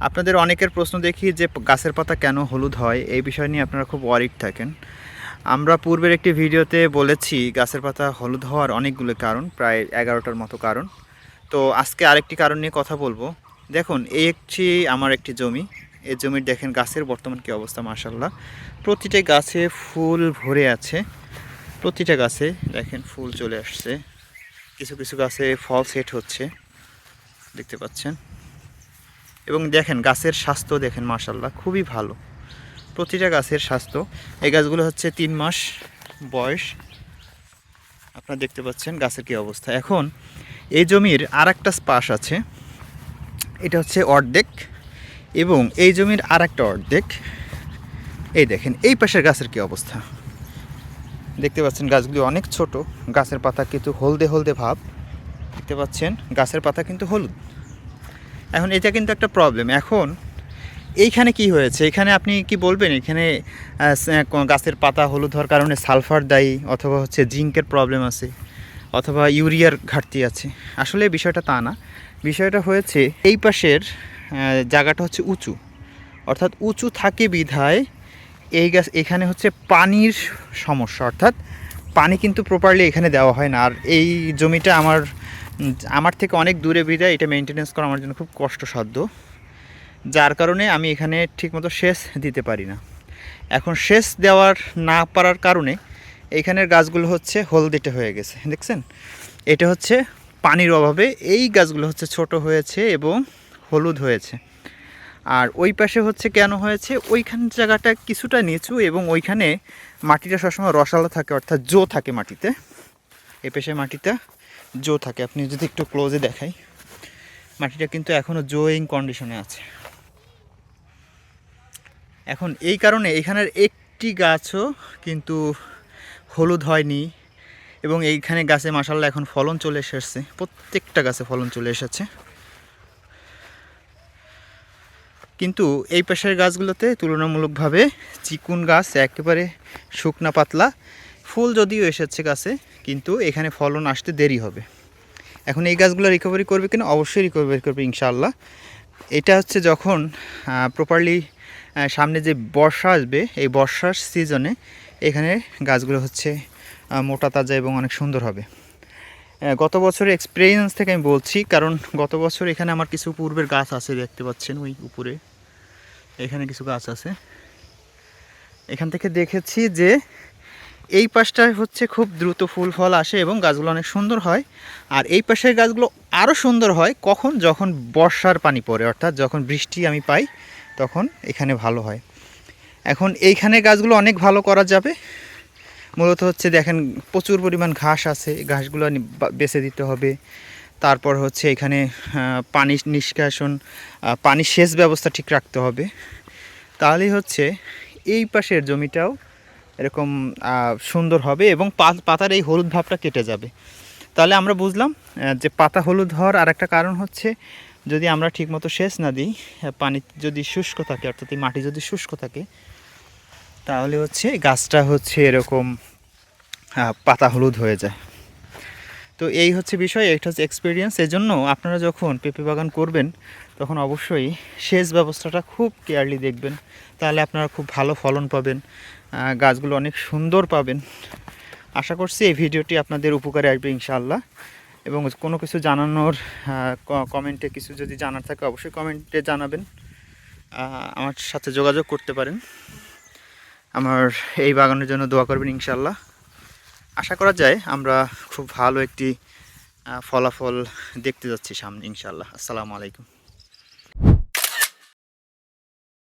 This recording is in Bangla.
আপনাদের অনেকের প্রশ্ন দেখি যে গাছের পাতা কেন হলুদ হয়, এই বিষয় নিয়ে আপনারা খুব ওয়ারিড থাকেন। আমরা পূর্বের একটি ভিডিওতে বলেছি গাছের পাতা হলুদ হওয়ার অনেকগুলো কারণ, প্রায় এগারোটার মতো কারণ। তো আজকে আরেকটি কারণ নিয়ে কথা বলব। দেখুন, এই একটি, আমার একটি জমি। এই জমির দেখেন গাছের বর্তমান কী অবস্থা মার্শাল্লাহ প্রতিটা গাছে ফুল ভরে আছে। প্রতিটা গাছে দেখেন ফুল চলে আসছে। কিছু কিছু গাছে ফল সেট হচ্ছে। দেখতে পাচ্ছেন? এবং দেখেন গাছের স্বাস্থ্য দেখেন মার্শাল্লাহ খুবই ভালো। প্রতিটা গাছের স্বাস্থ্য। এই গাছগুলো হচ্ছে তিন মাস বয়স। আপনারা দেখতে পাচ্ছেন গাছের কী অবস্থা। এখন এই জমির আর একটা আছে। এটা হচ্ছে অর্ধেক এবং এই জমির আর একটা অর্ধেক। এই দেখেন, এই পাশের গাছের কী অবস্থা। দেখতে পাচ্ছেন গাছগুলি অনেক ছোট। গাছের পাতা কিন্তু হলদে হলদে ভাব। দেখতে পাচ্ছেন গাছের পাতা কিন্তু হলুদ। এখন এটা কিন্তু একটা প্রবলেম এখন এইখানে কি হয়েছে? এখানে আপনি কি বলবেন? এখানে গাছের পাতা হলুদ হওয়ার কারণে সালফার দায়ী অথবা হচ্ছে জিঙ্কের প্রবলেম আছে অথবা ইউরিয়ার ঘাটতি আছে। আসলে বিষয়টা তা না। বিষয়টা হয়েছে এই পাশের জায়গাটা হচ্ছে উঁচু। অর্থাৎ উঁচু থাকে বিধায় এই গাছ, এখানে হচ্ছে পানির সমস্যা। অর্থাৎ পানি কিন্তু প্রপারলি এখানে দেওয়া হয় না। আর এই জমিটা আমার আমার থেকে অনেক দূরে বিধায় এটা মেনটেনেন্স করা আমার জন্য খুব কষ্টসাধ্য। যার কারণে আমি এখানে ঠিকমতো সেচ দিতে পারি না। এখন সেচ দেওয়ার না পারার কারণে এইখানের গাছগুলো হচ্ছে হলদেটে হয়ে গেছে, দেখছেন? এটা হচ্ছে পানির অভাবে এই গাছগুলো হচ্ছে ছোট হয়েছে এবং হলুদ হয়েছে। আর ওই পাশে হচ্ছে কেন হয়েছে? ওইখান জায়গাটা কিছুটা নিচু এবং ওইখানে মাটিটা সবসময় রসালো থাকে, অর্থাৎ জো থাকে মাটিতে। এই পেশে মাটিটা জো থাকে। আপনি যদি একটু ক্লোজে দেখাই, মাটিটা কিন্তু এখনও জোয়িং কন্ডিশনে আছে। এখন এই কারণে এখানের একটি গাছও কিন্তু হলুদ হয়নি এবং এইখানে গাছে মাসাল্লাহ এখন ফলন চলে এসেছে। প্রত্যেকটা গাছে ফলন চলে এসেছে। কিন্তু এই পেশার গাছগুলোতে তুলনামূলকভাবে চিকুন গাছ, একেবারে শুকনা পাতলা ফুল যদিও এসেছে গাছে, কিন্তু এখানে ফলন আসতে দেরি হবে। এখন এই গাছগুলো রিকভারি করবে কিনা? অবশ্যই রিকভারি করবে ইনশাআল্লাহ। এটা হচ্ছে যখন প্রপারলি সামনে যে বর্ষা আসবে, এই বর্ষার সিজনে এখানে গাছগুলো হচ্ছে মোটা, তাজা এবং অনেক সুন্দর হবে। গত বছরের এক্সপিরিয়েন্স থেকে আমি বলছি, কারণ গত বছর এখানে আমার কিছু পূর্বের গাছ আছে, দেখতে পাচ্ছেন ওই উপরে। এখানে কিছু গাছ আছে। এখান থেকে দেখেছি যে এই পাশটায় হচ্ছে খুব দ্রুত ফুল ফল আসে এবং গাছগুলো অনেক সুন্দর হয়। আর এই পাশের গাছগুলো আরও সুন্দর হয় কখন? যখন বর্ষার পানি পড়ে, অর্থাৎ যখন বৃষ্টি আমি পাই, তখন এখানে ভালো হয়। এখন এইখানে গাছগুলো অনেক ভালো করা যাবে। মূলত হচ্ছে দেখেন, প্রচুর পরিমাণ ঘাস আছে ঘাসগুলো বেছে দিতে হবে। তারপর হচ্ছে এখানে পানি নিষ্কাশন পানি সেচ ব্যবস্থা ঠিক রাখতে হবে। তাহলেই হচ্ছে এই পাশের জমিটাও এরকম সুন্দর হবে এবং পাতার এই হলুদ ভাবটা কেটে যাবে। তাহলে আমরা বুঝলাম যে পাতা হলুদ হওয়ার আর একটা কারণ হচ্ছে, যদি আমরা ঠিকমতো সেচ না দিই পানি যদি শুষ্ক থাকে, অর্থাৎ মাটি যদি শুষ্ক থাকে, তাহলে হচ্ছে গাছটা হচ্ছে এরকম পাতা হলুদ হয়ে যায়। তো এই হচ্ছে বিষয়, এটা হচ্ছে এক্সপিরিয়েন্স এজন্য আপনারা যখন পেঁপে বাগান করবেন তখন অবশ্যই সেচ ব্যবস্থাটা খুব কেয়ারলি দেখবেন। তাহলে আপনারা খুব ভালো ফলন পাবেন গাছগুলো অনেক সুন্দর পাবেন। আশা করছি এই ভিডিওটি আপনাদের উপকারে আসবে ইনশাআল্লাহ। এবং কোনো কিছু জানানোর কমেন্টে কিছু যদি জানার থাকে অবশ্যই কমেন্টে জানাবেন। আমার সাথে যোগাযোগ করতে পারেন। আমার এই বাগানের জন্য দোয়া করবেন ইনশাল্লাহ আশা করা যায় আমরা খুব ভালো একটি ফলাফল দেখতে যাচ্ছি সামনে ইনশাআল্লাহ। আসসালামু আলাইকুম।